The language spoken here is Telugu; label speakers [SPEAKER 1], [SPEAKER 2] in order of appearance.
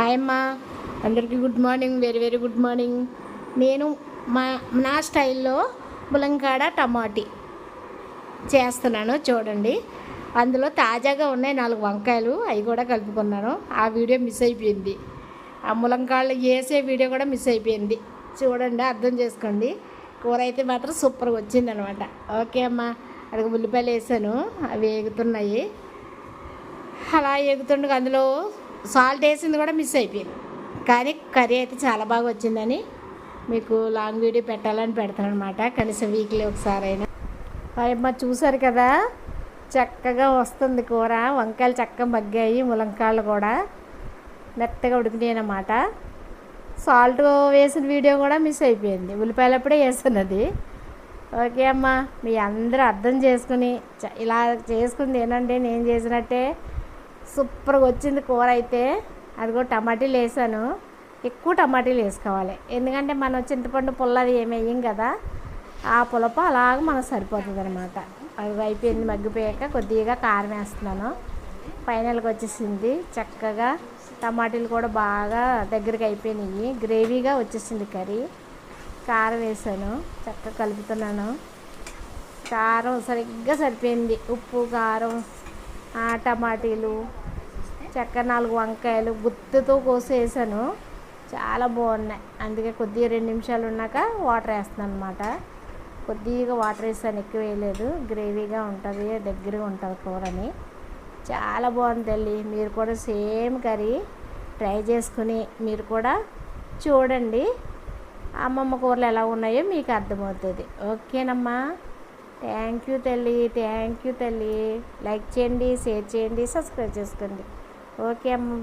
[SPEAKER 1] హాయ్ అమ్మా అందరికీ good morning very very good morning నేను మా నా స్టైల్లో ములంకాడ టమాటీ చేస్తున్నాను చూడండి. అందులో తాజాగా ఉన్నాయి నాలుగు వంకాయలు అవి కూడా కలుపుకున్నాను. ఆ వీడియో మిస్ అయిపోయింది. ఆ ములంకాళ్ళు వేసే వీడియో కూడా మిస్ అయిపోయింది. చూడండి అర్థం చేసుకోండి. కూర అయితే మాత్రం సూపర్గా వచ్చిందనమాట. ఓకే అమ్మా. అక్కడ ఉల్లిపాయలు వేసాను. అవి వేగుతున్నాయి. అలా ఎగుతుండగా అందులో సాల్ట్ వేసింది కూడా మిస్ అయిపోయింది. కానీ కర్రీ అయితే చాలా బాగా వచ్చిందని మీకు లాంగ్ వీడియో పెట్టాలని పెడతాను అనమాట కనీసం వీక్లీ ఒకసారి అయినా అమ్మ చూసారు కదా? చక్కగా వస్తుంది కూర. వంకాయలు చక్కగా మగ్గాయి ములంకాయలు కూడా మెత్తగా ఉడికినాయి అన్నమాట. సాల్ట్ వేసిన వీడియో కూడా మిస్ అయిపోయింది. ఉల్లిపాయలప్పుడే వేస్తున్నది. ఓకే అమ్మా మీ అందరూ అర్థం చేసుకుని ఇలా చేసుకుని తినండి నేను చేసినట్టే సూపర్గా వచ్చింది కూర అయితే. అదిగో టమాటీలు వేసాను. ఎక్కువ టమాటీలు వేసుకోవాలి. ఎందుకంటే మనం చింతపండు పుల్లది ఏమి వేయం కదా. ఆ పులప అలాగ మనకు సరిపోతుంది అనమాట అది అయిపోయింది మగ్గిపోయాక కొద్దిగా కారం వేస్తున్నాను. ఫైనల్గా వచ్చేసింది. చక్కగా టమాటీలు కూడా బాగా దగ్గరికి అయిపోయినాయి. గ్రేవీగా వచ్చేసింది కర్రీ. కారం వేసాను. చక్కగా కలుపుతున్నాను. కారం సరిగ్గా సరిపోయింది. ఉప్పు కారం టమాటీలు చక్క నాలుగు వంకాయలు గుత్తుతో కోసి వేసాను చాలా బాగున్నాయి. అందుకే కొద్దిగా రెండు నిమిషాలు ఉన్నాక వాటర్ వేస్తున్నాను అనమాట కొద్దిగా వాటర్ వేసాను ఎక్కువ వేయలేదు. గ్రేవీగా ఉంటుంది దగ్గరగా ఉంటుంది కూరని. చాలా బాగుంది తల్లి. మీరు కూడా సేమ్ కర్రీ ట్రై చేసుకుని మీరు కూడా చూడండి. అమ్మమ్మ కూరలు ఎలా ఉన్నాయో మీకు అర్థమవుతుంది. ఓకేనమ్మా. థ్యాంక్ యూ తల్లి. థ్యాంక్ యూ తల్లి. లైక్ చేయండి షేర్ చేయండి సబ్స్క్రైబ్ చేసుకోండి. ఓకే అమ్మ.